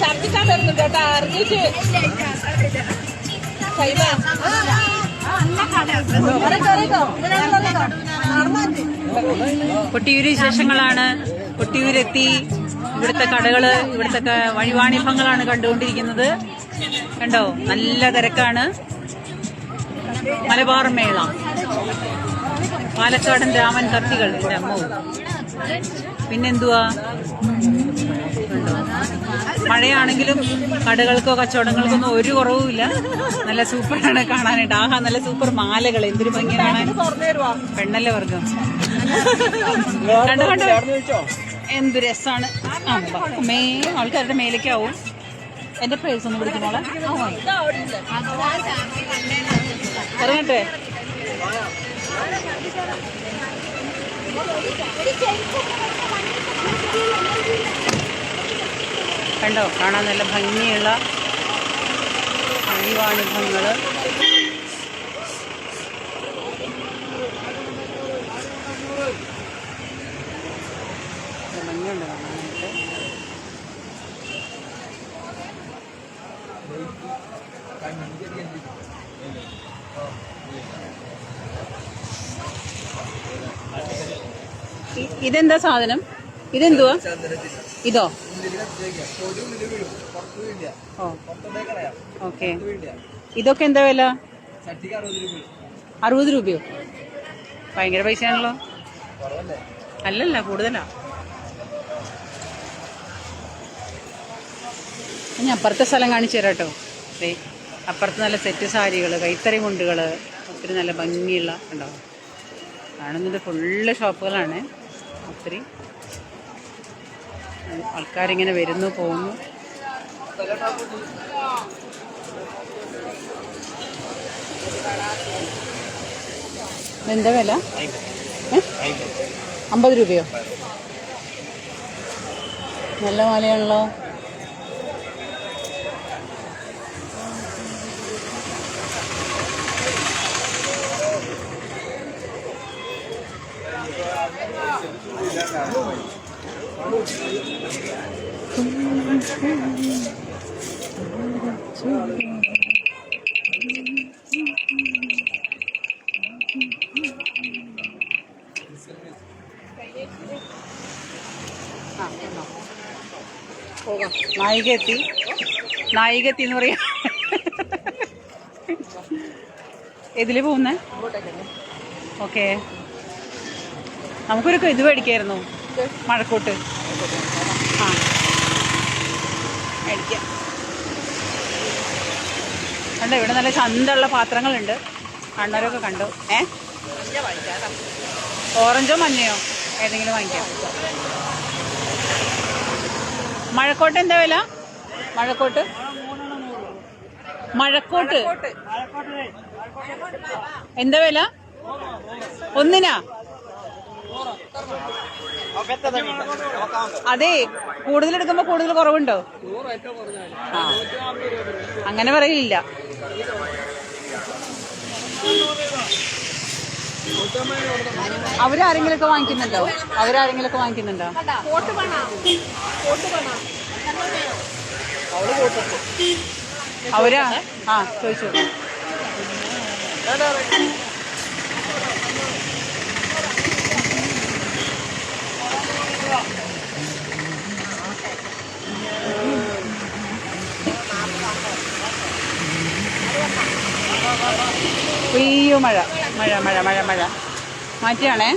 ഛർദിക്കാൻ വരുന്നു കേട്ടോ സൈബ കൊട്ടിയൂര് വിശേഷങ്ങളാണ്. കൊട്ടിയൂരെത്തി. ഇവിടുത്തെ കടകൾ ഇവിടുത്തെ വഴിവാണിഭങ്ങളാണ് കണ്ടുകൊണ്ടിരിക്കുന്നത്. കണ്ടോ? നല്ല തിരക്കാണ്. മലബാർ മേള. പാലക്കാടൻ രാമൻ കത്തികൾ. എന്റെ അമ്മോ. പിന്നെന്തുവാ? മഴയാണെങ്കിലും കടകൾക്കോ കച്ചവടങ്ങൾക്കോ ഒന്നും ഒരു കുറവുമില്ല നല്ല സൂപ്പറാണ് കാണാനായിട്ട്. ആഹാ നല്ല സൂപ്പർ മാലകൾ എന്തൊരു ഭംഗിയാണ്. പെണ്ണല്ല പെണ്ണല്ലേ വർഗം. കണ്ടു കണ്ടു? എന്ത് ബാ. മേ ആൾക്കാരുടെ മേലേക്കാവും. എന്റെ പ്രൈസ് ഒന്ന് പിടിക്കുന്നോളെ. ഇറങ്ങട്ടെ. കണ്ടോ? കാണാൻ നല്ല ഭംഗിയുള്ള അഴിവാണിഭങ്ങൾ. നല്ല ഭംഗിയുണ്ട് കാണാനായിട്ട്. ഇതെന്താ സാധനം? ഇതെന്തുവാ? ഇതോ? ഓക്കെ. ഇതൊക്കെ എന്താ വില? അറുപത് രൂപയോ? ഭയങ്കര ആണല്ലോ അല്ലല്ല കൂടുതലാ. ഞാൻ അപ്പുറത്തെ സ്ഥലം കാണിച്ചു തരാം കേട്ടോ. അപ്പുറത്ത് നല്ല സെറ്റ് സാരികൾ കൈത്തറി മുണ്ടുകൾ ഒത്തിരി നല്ല ഭംഗിയുള്ള ഉണ്ടാവും കാണുന്നത് ഫുള്ള് ഷോപ്പുകളാണ് ഒത്തിരി ആൾക്കാരിങ്ങനെ വരുന്നു പോകുന്നു. എന്താ വില? അമ്പത് രൂപയോ? നല്ല മാലയാണല്ലോ. നായിക എത്തി നായിക എത്തി എന്ന് പറയാ. ഇതിൽ പോകുന്നേ? ഓക്കെ. നമുക്കൊരു ഇത് മേടിക്കായിരുന്നു. മഴക്കോട്ട്. ആ. ഇവിടെ നല്ല ചന്തമുള്ള പാത്രങ്ങളുണ്ട്. കണ്ണരൊക്കെ കണ്ടു. ഏ? ഓറഞ്ചോ മഞ്ഞയോ? ഏതെങ്കിലും വാങ്ങിക്കാം. മഴക്കോട്ട് എന്താ വില? മഴക്കോട്ട്? മഴക്കോട്ട്. എന്താ വില? ഒന്നിനാ? അതെ കൂടുതൽ എടുക്കുമ്പോ കൂടുതൽ കുറവുണ്ടോ? ആ അങ്ങനെ പറയില്ല. അവരാരെങ്കിലൊക്കെ വാങ്ങിക്കുന്നുണ്ടോ? അവരാരെങ്കിലൊക്കെ വാങ്ങിക്കുന്നുണ്ടോ? അവരാ? ആ ചോദിച്ചു. അയ്യോ മഴ മഴ മഴ മഴ മഴ മാറ്റിയാണേ